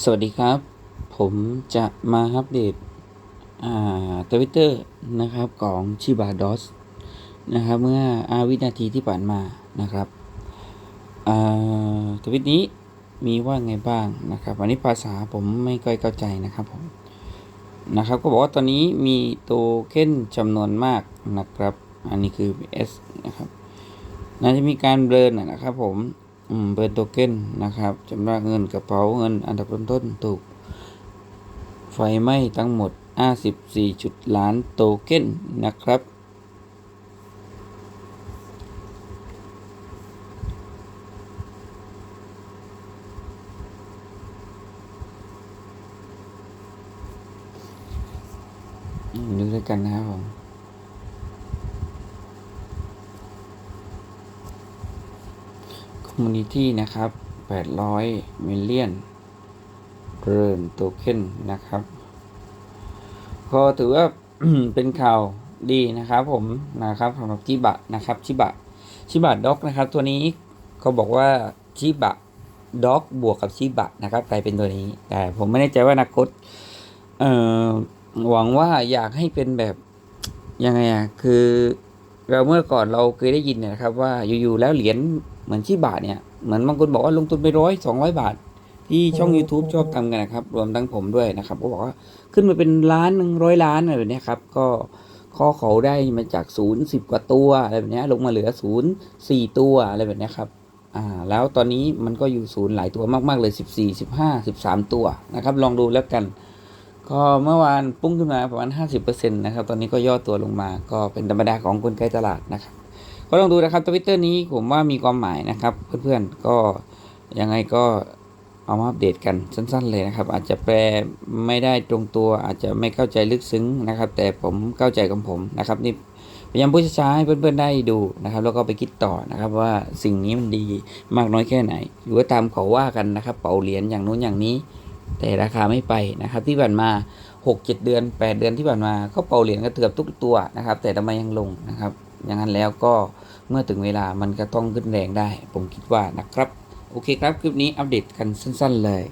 สวัสดีครับ ผมจะมาอัปเดตทวิตเตอร์นะครับของชิบาดอสนะครับเมื่ออาวินาทีที่ผ่านมานะครับทวิตนี้มีว่าไงบ้างนะครับอันนี้ภาษาผมไม่ค่อยเข้าใจนะครับผมนะครับก็บอกว่าตอนนี้มีโตเค็นจำนวนมากนะครับ อันนี้คือ S นะครับน่าจะมีการเบลนนะครับผม อืมเบิร์นโทเค็นนะครับชำระเงินกระเป๋าเงินอันดับต้นๆถูก ไฟไหม้ทั้งหมด 54จุดล้านโทเค็นนะครับดูด้วยกันนะครับผม คอมมูนิตี้นะครับ 800 มิลเลียนเรินโทเค็นนะครับ ก็ถือว่าเป็นข่าวดีนะครับผมนะครับสำหรับชิบะนะครับชิบะชิบะด็อกนะครับ ตัวนี้เขาบอกว่าชิบะด็อกบวกกับชิบะนะครับกลายเป็นตัวนี้ แต่ผมไม่แน่ใจว่าอนาคตเอ่อหวังว่าอยากให้เป็นแบบยังไงอะคือเราเมื่อก่อนเราเคยได้ยินนะครับว่าอยู่ๆแล้วเหรียญ มือนชิบะเนี่ยเหมือนบางคนบอกว่าลงทุนไปร้อยสองร้อยบาท ที่ช่อง YouTube ชอบทำกันนะครับ รวมทั้งผมด้วยนะครับ ก็บอกว่าขึ้นมาเป็นล้านหนึ่งร้อยล้านอะไรแบบเนี้ยครับ ก็ข้อเขาได้มาจากศูนย์สิบกว่าตัวอะไรแบบเนี้ยลงมาเหลือศูนย์สี่ตัวอะไรแบบเนี้ยครับอ่าแล้วตอนนี้มันก็อยู่ศูนย์หลายตัวมาก ๆ เลยสิบสี่สิบห้าสิบสามตัวนะครับ ลองดูแล้วกัน ก็เมื่อวานปุ้งขึ้นมาประมาณ 50%นะครับ ตอนนี้ก็ย่อตัวลงมา ก็เป็นธรรมดาของกลไกตลาดนะครับ ก็ลองดูนะครับทวิตเตอร์นี้ผมว่ามีความหมายนะครับเพื่อนๆก็ยังไงก็เอามาอัปเดตกันสั้น ๆ เลยนะครับ อาจจะแปลไม่ได้ตรงตัว อาจจะไม่เข้าใจลึกซึ้งนะครับ แต่ผมเข้าใจของผมนะครับนี่พยายามพูดช้าๆให้เพื่อนๆได้ดูนะครับ แล้วก็ไปคิดต่อนะครับว่าสิ่งนี้มันดีมากน้อยแค่ไหน หรือว่าตามเขาว่ากันนะครับ เป่าเหรียญอย่างนู้นอย่างนี้ แต่ราคาไม่ไปนะครับ ที่ผ่านมา 6 7 เดือน 8 เดือนที่ผ่านมาก็เป่าเหรียญก็เกือบทุกตัวนะครับ แต่ทำไมยังลงนะครับ อย่างนั้นแล้วก็เมื่อถึงเวลามันก็ต้องขึ้นแรงได้ ผมคิดว่านะครับ โอเคครับ คลิปนี้อัปเดตกันสั้น ๆ เลย